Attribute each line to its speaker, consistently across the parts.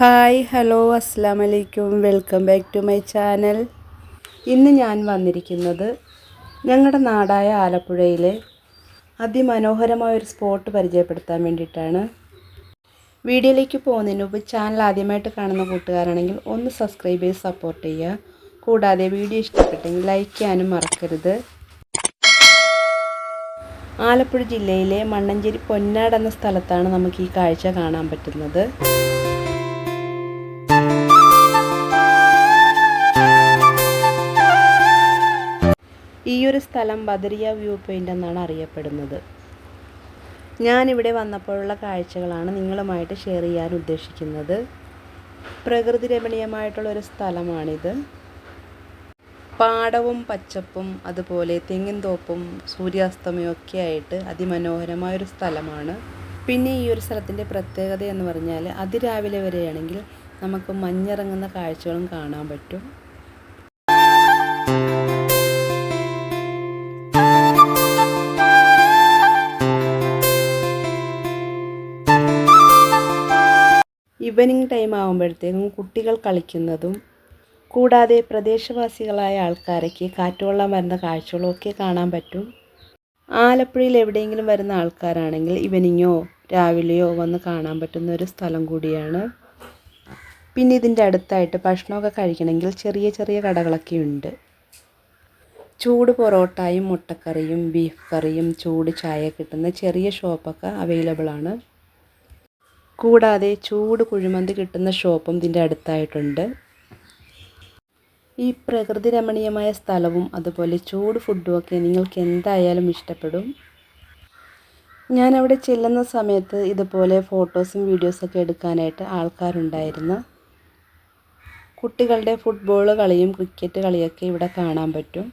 Speaker 1: Hi hello അസ്സാം വലൈക്കും welcome back to my channel. ഇന്ന് ഞാൻ വന്നിരിക്കുന്നത് ഞങ്ങളുടെ നാടായ ആലപ്പുഴയിലെ അതിമനോഹരമായ ഒരു സ്പോട്ട് പരിചയപ്പെടുത്താൻ വേണ്ടിയിട്ടാണ്. വീഡിയോയിലേക്ക് പോകുന്നതിന് മുമ്പ് ചാനൽ ആദ്യമായിട്ട് കാണുന്ന കൂട്ടുകാരാണെങ്കിൽ ഒന്ന് സബ്സ്ക്രൈബ് ചെയ്ത് സപ്പോർട്ട് ചെയ്യുക. കൂടാതെ വീഡിയോ ഇഷ്ടപ്പെട്ടെങ്കിൽ ലൈക്ക് ചെയ്യാനും മറക്കരുത്. ആലപ്പുഴ ജില്ലയിലെ മണ്ണഞ്ചേരി പൊന്നാട് എന്ന സ്ഥലത്താണ് നമുക്ക് ഈ കാഴ്ച കാണാൻ പറ്റുന്നത്. ഈ ഒരു സ്ഥലം ബദരിയ വ്യൂ പോയിന്റ് എന്നാണ് അറിയപ്പെടുന്നത്. ഇവിടെ വന്നപ്പോഴുള്ള കാഴ്ചകളാണ് നിങ്ങളുമായിട്ട് ഷെയർ ചെയ്യാൻ ഉദ്ദേശിക്കുന്നത്. പ്രകൃതി രമണീയമായിട്ടുള്ള ഒരു സ്ഥലമാണിത്. പാടവും പച്ചപ്പും അതുപോലെ തെങ്ങിൻ തോപ്പും സൂര്യാസ്തമയും ഒക്കെ ആയിട്ട് അതിമനോഹരമായൊരു സ്ഥലമാണ്. പിന്നെ ഈ ഒരു സ്ഥലത്തിന്റെ പ്രത്യേകത എന്ന് പറഞ്ഞാൽ അതിരാവിലെ വരെയാണെങ്കിൽ നമുക്ക് മഞ്ഞിറങ്ങുന്ന കാഴ്ചകളും കാണാൻ പറ്റും. ഈവനിങ് ടൈം ആകുമ്പോഴത്തേക്കും കുട്ടികൾ കളിക്കുന്നതും കൂടാതെ പ്രദേശവാസികളായ ആൾക്കാരൊക്കെ കാറ്റുകൊള്ളാൻ വരുന്ന കാഴ്ചകളൊക്കെ കാണാൻ പറ്റും. ആലപ്പുഴയിൽ എവിടെയെങ്കിലും വരുന്ന ആൾക്കാരാണെങ്കിൽ ഈവനിങ്ങോ രാവിലെയോ വന്ന് കാണാൻ പറ്റുന്ന ഒരു സ്ഥലം കൂടിയാണ്. പിന്നെ ഇതിന്റെ അടുത്തായിട്ട് ഭക്ഷണമൊക്കെ കഴിക്കണമെങ്കിൽ ചെറിയ ചെറിയ കടകളൊക്കെ ഉണ്ട്. ചൂട് പൊറോട്ടയും മുട്ടക്കറിയും ബീഫ് കറിയും ചൂട് ചായ കിട്ടുന്ന ചെറിയ ഷോപ്പൊക്കെ അവൈലബിൾ ആണ് കൂടാതെ ചൂട് കുഴിമന്തി കിട്ടുന്ന ഷോപ്പും ഇതിന്റെ അടുത്തായിട്ടുണ്ട്. ഈ പ്രകൃതി രമണീയമായ സ്ഥലവും അതുപോലെ ചൂട് ഫുഡും ഒക്കെ നിങ്ങൾക്ക് എന്തായാലും ഇഷ്ടപ്പെടും. ഞാൻ അവിടെ ചെല്ലുന്ന സമയത്ത് ഇതുപോലെ ഫോട്ടോസും വീഡിയോസൊക്കെ എടുക്കാനായിട്ട് ആൾക്കാരുണ്ടായിരുന്നു. കുട്ടികളുടെ ഫുട്ബോൾ കളിയും ക്രിക്കറ്റ് കളിയൊക്കെ ഇവിടെ കാണാൻ പറ്റും.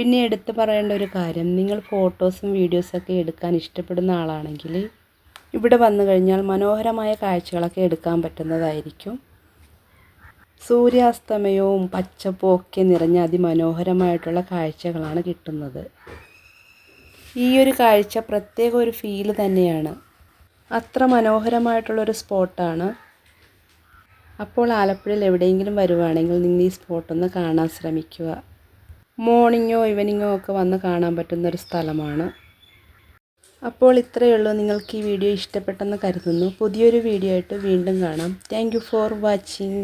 Speaker 1: പിന്നെ എടുത്തു പറയേണ്ട ഒരു കാര്യം. നിങ്ങൾ ഫോട്ടോസും വീഡിയോസൊക്കെ എടുക്കാൻ ഇഷ്ടപ്പെടുന്ന ആളാണെങ്കിൽ ഇവിടെ വന്നു കഴിഞ്ഞാൽ മനോഹരമായ കാഴ്ചകളൊക്കെ എടുക്കാൻ പറ്റുന്നതായിരിക്കും. സൂര്യാസ്തമയവും പച്ചപ്പും ഒക്കെ നിറഞ്ഞ അതിമനോഹരമായിട്ടുള്ള കാഴ്ചകളാണ് കിട്ടുന്നത്. ഈ ഒരു കാഴ്ച പ്രത്യേക ഒരു ഫീൽ തന്നെയാണ്. അത്ര മനോഹരമായിട്ടുള്ളൊരു സ്പോട്ടാണ് അപ്പോൾ ആലപ്പുഴയിൽ എവിടെയെങ്കിലും വരുവാണെങ്കിൽ നിങ്ങൾ ഈ സ്പോട്ടൊന്ന് കാണാൻ ശ്രമിക്കുക. മോർണിംഗോ ഈവനിങ്ങോ ഒക്കെ വന്ന് കാണാൻ പറ്റുന്ന ഒരു സ്ഥലമാണ്. അപ്പോൾ ഇത്രയേ ഉള്ളൂ. നിങ്ങൾക്ക് ഈ വീഡിയോ ഇഷ്ടപ്പെട്ടെന്ന് കരുതുന്നു. പുതിയൊരു വീഡിയോ ആയിട്ട് വീണ്ടും കാണാം. Thank for watching